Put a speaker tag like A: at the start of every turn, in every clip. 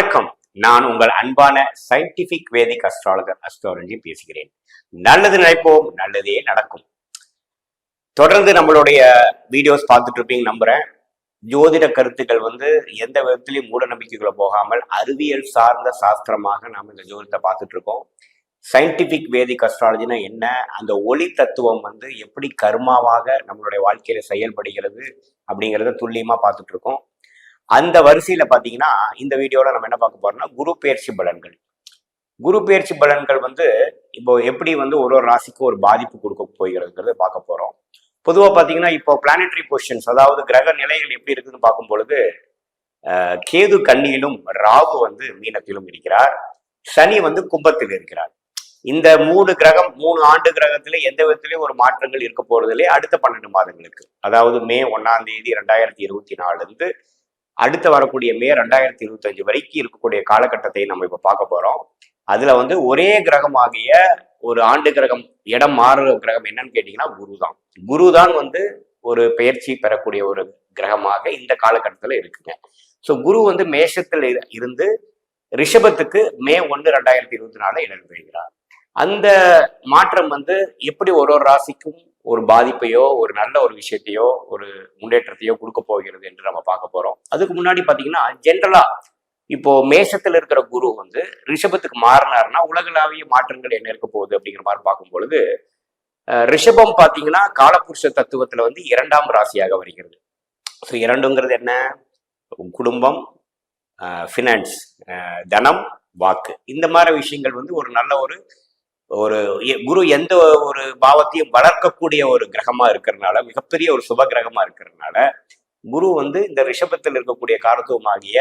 A: வணக்கம். நான் உங்கள் அன்பான சயின்டிபிக் வேதிக் அஸ்ட்ராலஜர் அஸ்ட்ராலஜி பேசுகிறேன். நல்லது நினைப்போம் நல்லதே நடக்கும். தொடர்ந்து நம்மளுடைய வீடியோஸ் பார்த்துட்டு இருப்பீங்க நம்புறேன். ஜோதிட கருத்துக்கள் வந்து எந்த விதத்திலையும் மூட நம்பிக்கைகளை போகாமல் அறிவியல் சார்ந்த சாஸ்திரமாக நாம் இந்த ஜோதிடத்தை பார்த்துட்டு இருக்கோம். சயின்டிபிக் வேதிக் அஸ்ட்ராலஜினா என்ன? அந்த ஒளி தத்துவம் வந்து எப்படி கர்மாவாக நம்மளுடைய வாழ்க்கையில செயல்படுகிறது அப்படிங்கிறத துல்லியமா பார்த்துட்டு இருக்கோம். அந்த வரிசையில பாத்தீங்கன்னா இந்த வீடியோல நம்ம என்ன பார்க்க போறோம்னா குரு பயிற்சி பலன்கள். குரு பயிற்சி பலன்கள் வந்து இப்போ எப்படி வந்து ஒரு ஒரு ராசிக்கும் ஒரு பாதிப்பு கொடுக்க போகிறதுங்கிறத பார்க்க போறோம். பொதுவாக பார்த்தீங்கன்னா இப்போ பிளானட்டரி பொசிஷன்ஸ் அதாவது கிரக நிலைகள் எப்படி இருக்குன்னு பார்க்கும் பொழுது கேது கன்னியிலும் ராகு வந்து மீனத்திலும் இருக்கிறார். சனி வந்து கும்பத்தில் இருக்கிறார். இந்த மூணு கிரகம் மூணு ஆண்டு கிரகத்துல எந்த விதத்திலையும் ஒரு மாற்றங்கள் இருக்க போறதில்லை. அடுத்த பன்னெண்டு மாதங்களுக்கு. அதாவது மே ஒன்னாம் தேதி ரெண்டாயிரத்தி இருபத்தி நாலுல இருந்து அடுத்து வரக்கூடிய மே ரெண்டாயிரத்தி இருபத்தஞ்சு வரைக்கும் இருக்கக்கூடிய காலகட்டத்தை நம்ம இப்ப பார்க்க போறோம். அதுல வந்து ஒரே கிரகமாகிய ஒரு ஆண்டு கிரகம் இடம் மாறுற கிரகம் என்னன்னு கேட்டீங்கன்னா குரு தான். குரு தான் வந்து ஒரு பெயர்ச்சி பெறக்கூடிய ஒரு கிரகமாக இந்த காலகட்டத்துல இருக்குங்க. ஸோ குரு வந்து மேஷத்தில் இருந்து ரிஷபத்துக்கு மே ஒன்று ரெண்டாயிரத்தி இருபத்தி நாலு இடம் பெறுகிறார். அந்த மாற்றம் வந்து எப்படி ஒரு ஒரு ராசிக்கும் ஒரு பாதிப்பையோ ஒரு நல்ல ஒரு விஷயத்தையோ ஒரு முன்னேற்றத்தையோ கொடுக்க போகிறது என்று நம்ம பார்க்க போறோம். அதுக்கு முன்னாடி பாத்தீங்கன்னா ஜென்ரலா இப்போ மேஷத்துல இருக்கிற குரு வந்து ரிஷபத்துக்கு மாறினாருன்னா உலகளாவிய மாற்றங்கள் என்ன இருக்க போகுது அப்படிங்கிற மாதிரி பார்க்கும் பொழுது ரிஷபம் பாத்தீங்கன்னா காலபுருஷ தத்துவத்துல வந்து இரண்டாம் ராசியாக வருகிறது. ஸோ இரண்டுங்கிறது என்ன? குடும்பம் ஃபினான்ஸ் தனம் வாக்கு. இந்த மாதிரி விஷயங்கள் வந்து ஒரு நல்ல ஒரு ஒரு எ- குரு எந்த ஒரு பாவத்தையும் வளர்க்கக்கூடிய ஒரு கிரகமா இருக்கிறதுனால மிகப்பெரிய ஒரு சுப கிரகமா இருக்கிறதுனால குரு வந்து இந்த ரிஷபத்தில் இருக்கக்கூடிய காரத்துவமாகிய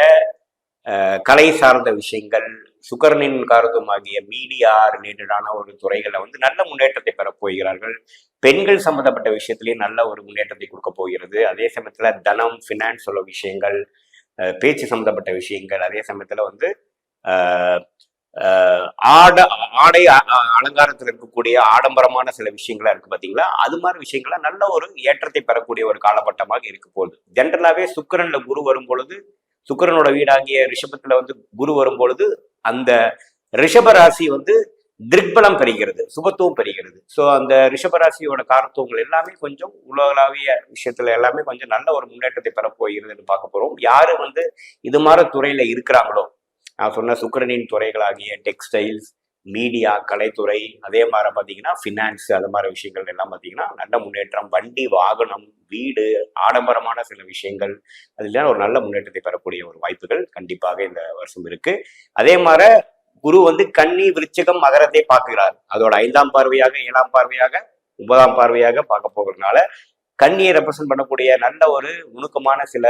A: கலை சார்ந்த விஷயங்கள் சுகர்ணின் காரத்துவமாகிய மீடியா ரிலேட்டடான ஒரு துறைகளை வந்து நல்ல முன்னேற்றத்தை பெறப் போகிறார்கள். பெண்கள் சம்பந்தப்பட்ட விஷயத்திலேயே நல்ல ஒரு முன்னேற்றத்தை கொடுக்க போகிறது. அதே சமயத்துல தனம் ஃபினான்ஸ் உள்ள விஷயங்கள் பேச்சு சம்பந்தப்பட்ட விஷயங்கள் அதே சமயத்துல வந்து ஆட ஆடை அலங்காரத்தில் இருக்கக்கூடிய ஆடம்பரமான சில விஷயங்களா இருக்கு பாத்தீங்களா? அது மாதிரி விஷயங்கள்லாம் நல்ல ஒரு ஏற்றத்தை பெறக்கூடிய ஒரு காலகட்டமாக இருக்க போகுது. ஜென்ரலாவே சுக்கரன்ல குரு வரும் பொழுது சுக்கரனோட வீடாகிய ரிஷபத்துல வந்து குரு வரும் பொழுது அந்த ரிஷப ராசி வந்து திருக்பலம் பெறுகிறது சுபத்துவம் பெறுகிறது. ஸோ அந்த ரிஷபராசியோட காரத்துவங்கள் எல்லாமே கொஞ்சம் உலகளாவிய விஷயத்துல எல்லாமே கொஞ்சம் நல்ல ஒரு முன்னேற்றத்தை பெறப்போகிறதுன்னு பார்க்க போறோம். யாரு வந்து இது மாதிரி துறையில இருக்கிறாங்களோ நான் சொன்ன சுக்கரனின் துறைகளாகிய டெக்ஸ்டைல்ஸ் மீடியா கலைத்துறை அதே மாதிரி பார்த்தீங்கன்னா ஃபினான்ஸ் அது மாதிரி விஷயங்கள் எல்லாம் பார்த்தீங்கன்னா நல்ல முன்னேற்றம் வண்டி வாகனம் வீடு ஆடம்பரமான சில விஷயங்கள் அதில் ஒரு நல்ல முன்னேற்றத்தை பெறக்கூடிய ஒரு வாய்ப்புகள் கண்டிப்பாக இந்த வருஷம் இருக்கு. அதே மாதிரி குரு வந்து கன்னி விருச்சகம் மகரத்தை பார்க்கிறார். அதோட ஐந்தாம் பார்வையாக ஏழாம் பார்வையாக ஒன்பதாம் பார்வையாக பார்க்க போகிறதுனால கன்னியை ரெப்ரசன்ட் பண்ணக்கூடிய நல்ல ஒரு நுணுக்கமான சில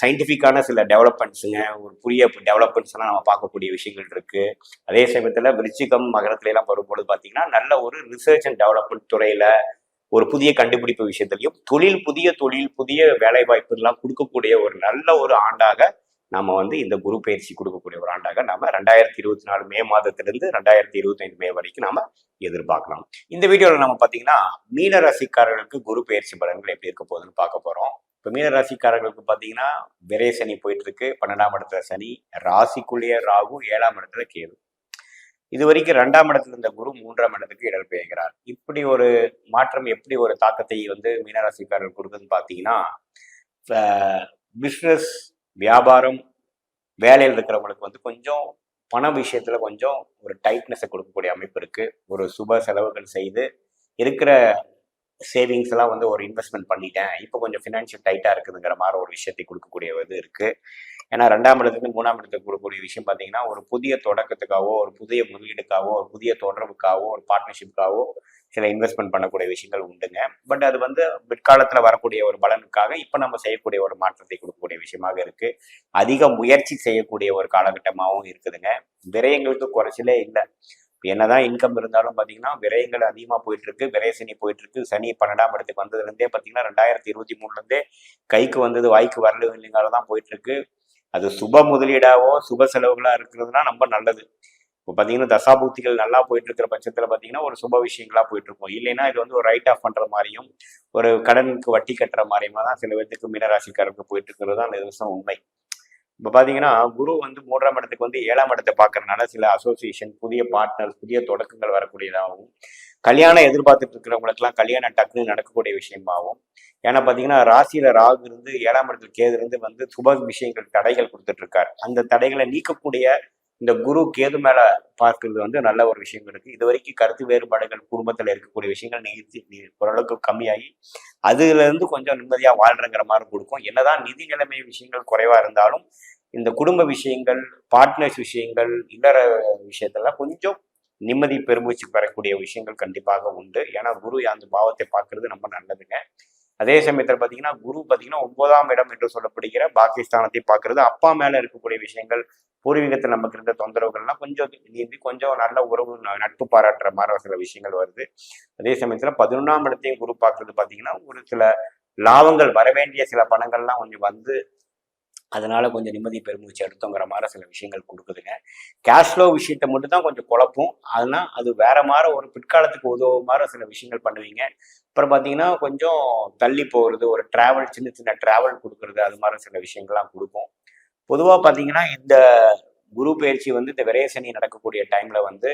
A: சயின்டிஃபிக்கான சில டெவலப்மெண்ட்ஸுங்க ஒரு புதிய டெவலப்மெண்ட்ஸ் எல்லாம் நம்ம பார்க்கக்கூடிய விஷயங்கள் இருக்கு. அதே சமயத்துல விருச்சிகம் மகரத்துல எல்லாம் வரும்பொழுது பாத்தீங்கன்னா நல்ல ஒரு ரிசர்ச் அண்ட் டெவலப்மெண்ட் துறையில ஒரு புதிய கண்டுபிடிப்பு விஷயத்திலையும் தொழில் புதிய தொழில் புதிய வேலை வாய்ப்புகள்லாம் கொடுக்கக்கூடிய ஒரு நல்ல ஒரு ஆண்டாக நாம வந்து இந்த குரு பயிற்சி கொடுக்கக்கூடிய ஒரு ஆண்டாக நாம ரெண்டாயிரத்தி இருபத்தி நாலு மே மாதத்திலிருந்து ரெண்டாயிரத்தி இருபத்தைந்து மே வரைக்கும் நாம எதிர்பார்க்கலாம். இந்த வீடியோல நம்ம பாத்தீங்கன்னா மீன ராசிக்காரர்களுக்கு குரு பயிற்சி பலன்கள் எப்படி இருக்க போகுதுன்னு பார்க்க போறோம். இப்போ மீன ராசிக்காரர்களுக்கு பாத்தீங்கன்னா விரை சனி போயிட்டு இருக்கு பன்னெண்டாம் இடத்துல சனி. ராசிக்குள்ளேயே ராகு ஏழாம் இடத்துல கேது. இது வரைக்கும் ரெண்டாம் இடத்துல இருந்த குரு மூன்றாம் இடத்துக்கு இடர் பெயர்கிறார். இப்படி ஒரு மாற்றம் எப்படி ஒரு தாக்கத்தை வந்து மீனராசிக்காரர்கள் கொடுக்குதுன்னு பார்த்தீங்கன்னா பிஸ்னஸ் வியாபாரம் வேலையில் இருக்கிறவங்களுக்கு வந்து கொஞ்சம் பண விஷயத்துல கொஞ்சம் ஒரு டைட்னஸை கொடுக்கக்கூடிய அமைப்பு இருக்கு. ஒரு சுப செலவுகள் செய்து இருக்கிற சேவிங்ஸ் எல்லாம் வந்து ஒரு இன்வெஸ்ட்மெண்ட் பண்ணிட்டேன். இப்போ கொஞ்சம் ஃபினான்ஷியல் டைட்டா இருக்குதுங்கிற மாதிரி ஒரு விஷயத்தை கொடுக்கக்கூடிய இது இருக்கு. ஏன்னா ரெண்டாம் இடத்துலேருந்து மூணாம் இடத்துக்கு கொடுக்கக்கூடிய விஷயம் பார்த்தீங்கன்னா ஒரு புதிய தொடக்கத்துக்காகவோ ஒரு புதிய முதலீடுக்காகவோ ஒரு புதிய தொடர்புக்காகவோ ஒரு பார்ட்னர்ஷிப்காகவோ சில இன்வெஸ்ட்மெண்ட் பண்ணக்கூடிய விஷயங்கள் உண்டுங்க. பட் அது வந்து பிற்காலத்தில் வரக்கூடிய ஒரு பலனுக்காக இப்போ நம்ம செய்யக்கூடிய ஒரு மாற்றத்தை கொடுக்கக்கூடிய விஷயமாக இருக்கு. அதிக முயற்சி செய்யக்கூடிய ஒரு காலகட்டமாகவும் இருக்குதுங்க. விரயங்களுக்கு குறைச்சலே இல்லை. என்னதான் இன்கம் இருந்தாலும் பார்த்தீங்கன்னா விரயங்கள் அதிகமாக போயிட்டு இருக்கு விரயசனி போயிட்டு இருக்கு சனி பன்னெண்டாம் இடத்துக்கு வந்ததுலேருந்தே பார்த்தீங்கன்னா ரெண்டாயிரத்தி இருபத்தி மூணுலேருந்தே கைக்கு வந்தது வாய்க்கு வரல இல்லைங்கால தான் போயிட்டு இருக்கு அது சுப முதலீடாவோ சுப செலவுகளாக இருக்கிறதுனா ரொம்ப நல்லது. இப்போ பார்த்தீங்கன்னா தசாபூக்திகள் நல்லா போயிட்டு இருக்கிற பட்சத்தில் பார்த்தீங்கன்னா ஒரு சுப விஷயங்களா போயிட்டு இருக்கும் இல்லைன்னா இது வந்து ஒரு ரைட் ஆஃப் பண்ற மாதிரியும் ஒரு கடனுக்கு வட்டி கட்டுற மாதிரியுமா தான் சில பேர்த்துக்கு மீனராசிக்காரருக்கு போயிட்டு இருக்கிறது தான் அந்த விஷயம் உண்மை. இப்போ பார்த்தீங்கன்னா குரு வந்து மூன்றாம் இடத்துக்கு வந்து ஏழாம் இடத்தை பார்க்கறதுனால சில அசோசியேஷன் புதிய பார்ட்னர் புதிய தொடக்கங்கள் வரக்கூடியதாகவும் கல்யாணம் எதிர்பார்த்துட்டு இருக்கிறவங்களுக்குலாம் கல்யாணம் டக்குன்னு நடக்கக்கூடிய விஷயமாகவும் ஏன்னா பார்த்தீங்கன்னா ராசியில ராகு இருந்து ஏழாம் இடத்துல கேது இருந்து வந்து சுப விஷயங்கள் தடைகள் கொடுத்துட்டு இருக்காரு. அந்த தடைகளை நீக்கக்கூடிய இந்த குரு கேது மேல பார்க்கிறது வந்து நல்ல ஒரு விஷயங்கள் இருக்கு. இது வரைக்கும் கருத்து வேறுபாடுகள் குடும்பத்துல இருக்கக்கூடிய விஷயங்கள் நிகழ்த்தி ஓரளவுக்கு கம்மியாகி அதுல இருந்து கொஞ்சம் நிம்மதியா வாழ்றங்கிற மாதிரி கொடுக்கும். என்னதான் நிதி நிலைமை விஷயங்கள் குறைவா இருந்தாலும் இந்த குடும்ப விஷயங்கள் பார்ட்னர்ஸ் விஷயங்கள் இல்லற விஷயத்தெல்லாம் கொஞ்சம் நிம்மதி பெருமூச்சு பெறக்கூடிய விஷயங்கள் கண்டிப்பாக உண்டு. ஏன்னா குரு அந்த பாவத்தை பார்க்கறது ரொம்ப நல்லதுங்க. அதே சமயத்தில் பார்த்தீங்கன்னா குரு பார்த்தீங்கன்னா ஒன்பதாம் இடம் என்று சொல்லப்படுகிற பாகிஸ்தானத்தை பார்க்கறது. அப்பா மேலே இருக்கக்கூடிய விஷயங்கள் பூர்வீகத்தில் நமக்கு இருந்த தொந்தரவுகள்லாம் கொஞ்சம் நீந்தி கொஞ்சம் நல்ல உறவு ந- நட்பு பாராட்டுற மாதிரி சில விஷயங்கள் வருது. அதே சமயத்தில் பதினொன்றாம் இடத்தையும் குரு பார்க்கறது பார்த்தீங்கன்னா ஒரு சில லாபங்கள் வர வேண்டிய சில பணங்கள்லாம் கொஞ்சம் வந்து அதனால கொஞ்சம் நிம்மதி பெருமூச்சு எடுத்தோங்கிற மாதிரி சில விஷயங்கள் கொடுக்குதுங்க. கேஷ் ஃப்ளோ விஷயத்தை மட்டும் தான் கொஞ்சம் குழப்பும். அதனால் அது வேற மாதிரி ஒரு பிற்காலத்துக்கு உதவ மாதிரி சில விஷயங்கள் பண்ணுவீங்க. அப்புறம் பார்த்தீங்கன்னா கொஞ்சம் தள்ளி போகிறது ஒரு டிராவல் சின்ன சின்ன டிராவல் கொடுக்கறது அது மாதிரி சில விஷயங்கள்லாம் கொடுக்கும். பொதுவாக பார்த்தீங்கன்னா இந்த குரு பயிற்சி வந்து இந்த விரயசனி நடக்கக்கூடிய டைம்ல வந்து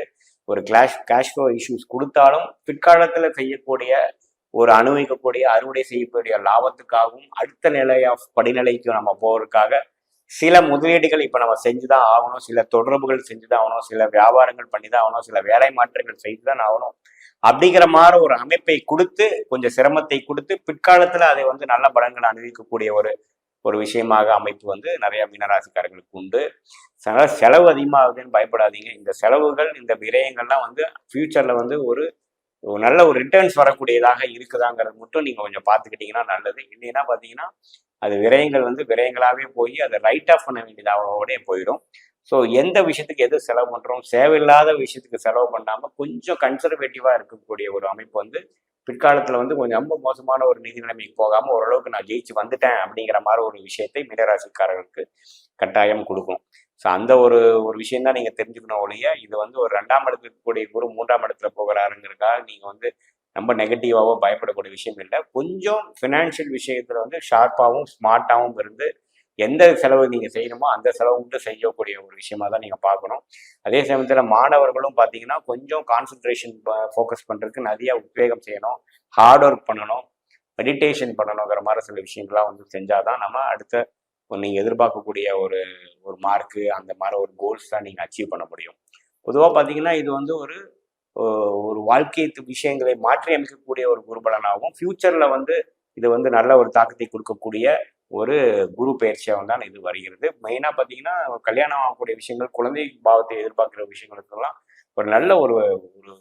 A: ஒரு கிளாஷ் கேஷ் ஃப்ளோ இஷ்யூஸ் கொடுத்தாலும் பிற்காலத்தில் செய்யக்கூடிய ஒரு அனுபவிக்கக்கூடிய அறுவடை செய்யக்கூடிய லாபத்துக்காகவும் அடுத்த நிலை ஆஃப் படிநிலைக்கு நம்ம போவதற்காக சில முதலீடுகள் இப்போ நம்ம செஞ்சு தான் ஆகணும். சில தொடர்புகள் செஞ்சு தான் ஆகணும். சில வியாபாரங்கள் பண்ணி தான் ஆகணும். சில வேலை மாற்றங்கள் செய்து தான் ஆகணும். அப்படிங்கிற மாதிரி ஒரு அமைப்பை கொடுத்து கொஞ்சம் சிரமத்தை கொடுத்து பிற்காலத்தில் அதை வந்து நல்ல பலன்களை அனுபவிக்கக்கூடிய ஒரு ஒரு விஷயமாக அமைப்பு வந்து நிறைய மீனராசிக்காரர்களுக்கு உண்டு. அதனால செலவு அதிகமாகுதுன்னு பயப்படாதீங்க. இந்த செலவுகள் இந்த விரயங்கள்லாம் வந்து ஃபியூச்சர்ல வந்து ஒரு நல்ல ஒரு ரிட்டர்ன்ஸ் வரக்கூடியதாக இருக்குதாங்கிறது மட்டும் நீங்கள் கொஞ்சம் பார்த்துக்கிட்டீங்கன்னா நல்லது. இல்லைன்னா பார்த்தீங்கன்னா அது விரயங்கள் வந்து விரயங்களாகவே போய் அதை ரைட் ஆஃப் பண்ண வேண்டியதாகவே போயிடும். ஸோ எந்த விஷயத்துக்கு எது செலவு பண்ணுறோம் தேவையில்லாத விஷயத்துக்கு செலவு பண்ணாமல் கொஞ்சம் கன்சர்வேட்டிவாக இருக்கக்கூடிய ஒரு அமைப்பு வந்து பிற்காலத்தில் வந்து கொஞ்சம் ரொம்ப மோசமான ஒரு நிதி நிலைமைக்கு போகாமல் ஓரளவுக்கு நான் ஜெயிச்சு வந்துட்டேன் அப்படிங்கிற மாதிரி ஒரு விஷயத்தை மீனராசிக்காரர்களுக்கு கட்டாயம் கொடுக்கும். ஸோ அந்த ஒரு ஒரு விஷயம் தான் நீங்கள் தெரிஞ்சுக்கணும் ஒழிய இது வந்து ஒரு ரெண்டாம் இடத்துக்கு கூடிய குரு மூன்றாம் இடத்துல போகிறாருங்கிறதுக்காக நீங்கள் வந்து ரொம்ப நெகட்டிவாகவோ பயப்படக்கூடிய விஷயம் இல்லை. கொஞ்சம் ஃபினான்ஷியல் விஷயத்தில் வந்து ஷார்ப்பாகவும் ஸ்மார்ட்டாகவும் இருந்து எந்த செலவு நீங்கள் செய்யணுமோ அந்த செலவு மட்டும் செய்யக்கூடிய ஒரு விஷயமா தான் நீங்கள் பார்க்கணும். அதே சமயத்தில் மாணவர்களும் பார்த்தீங்கன்னா கொஞ்சம் கான்சென்ட்ரேஷன் ஃபோக்கஸ் பண்ணுறதுக்கு நிறைய உத்வேகம் செய்யணும். ஹார்ட் ஒர்க் பண்ணணும். மெடிடேஷன் பண்ணணுங்கிற மாதிரி சில விஷயங்கள்லாம் வந்து செஞ்சாதான் நம்ம அடுத்த நீங்கள் எதிர்பார்க்கக்கூடிய ஒரு ஒரு மார்க்கு அந்த மாதிரி ஒரு கோல்ஸ் தான் நீங்கள் அச்சீவ் பண்ண முடியும். பொதுவாக பார்த்தீங்கன்னா இது வந்து ஒரு ஒரு வாழ்க்கை விஷயங்களை மாற்றி அமைக்கக்கூடிய ஒரு குருபலனாகவும் ஃப்யூச்சரில் வந்து இது வந்து நல்ல ஒரு தாக்கத்தை கொடுக்கக்கூடிய ஒரு குரு பயிற்சியாகவும் தான் இது வருகிறது. மெயினாக பார்த்தீங்கன்னா கல்யாணம் ஆகக்கூடிய விஷயங்கள் குழந்தை பாவத்தை எதிர்பார்க்குற விஷயங்களுக்கெல்லாம் ஒரு நல்ல ஒரு ஒரு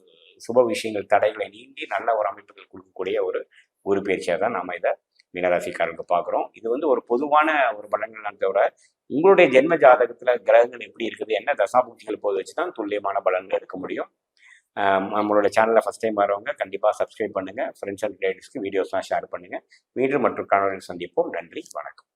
A: சுப விஷயங்கள் தடைகளை நீங்கி நல்ல ஒரு அமைப்புகள் கொடுக்கக்கூடிய ஒரு குரு பயிற்சியாக தான் நம்ம இதை மீனராசிக்காரருக்கு பார்க்குறோம் இது வந்து ஒரு பொதுவான ஒரு பலன்கள் தவிர உங்களுடைய ஜென்ம ஜாதகத்தில் கிரகங்கள் எப்படி இருக்குது என்ன தசாபுக்திகள் போது வச்சு தான் துல்லியமான பலன்கள் எடுக்க முடியும். நம்மளோட சேனலில் ஃபஸ்ட் டைம் வரவங்க கண்டிப்பாக சப்ஸ்கிரைப் பண்ணுங்கள் ஃப்ரெண்ட்ஸ் அண்ட் ரிலேட்டிவ்ஸ்க்கு வீடியோஸ்லாம் ஷேர் பண்ணுங்கள் மீண்டும் மற்றும் காணொலியில் சந்திப்போம். நன்றி வணக்கம்.